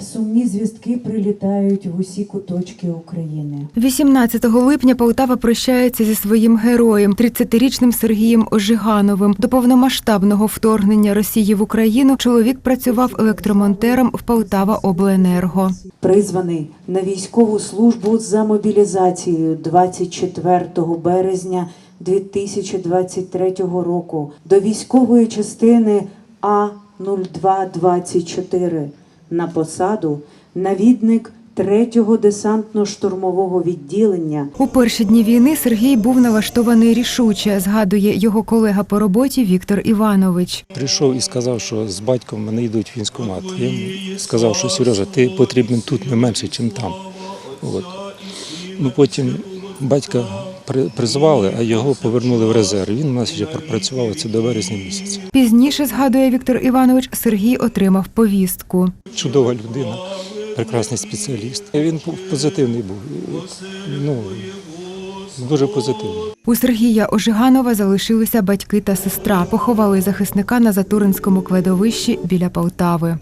сумні звістки прилітають в усі куточки України. 18 липня Полтава прощається зі своїм героєм, 30-річним Сергієм Ожигановим. До повномасштабного вторгнення Росії в Україну чоловік працював електромонтером в Полтава Обленерго. Призваний на військову службу за мобілізацією 24 березня 2023 року до військової частини А0224 на посаду навідник 3-го десантно-штурмового відділення У перші дні війни Сергій був налаштований рішуче, згадує його колега по роботі Віктор Іванович. Прийшов і сказав, що з батьком мене йдуть в військкомат. Я йому сказав, що Сережа, ти потрібен тут не менше, ніж там. От. Ну, потім батька призвали, а його повернули в резерв. Він у нас вже пропрацював це до вересня місяця. Пізніше, згадує Віктор Іванович, Сергій отримав повістку. Чудова людина, прекрасний спеціаліст. Він був позитивний був. Ну, дуже позитивний. У Сергія Ожиганова залишилися батьки та сестра. Поховали захисника на Затуринському кладовищі біля Полтави.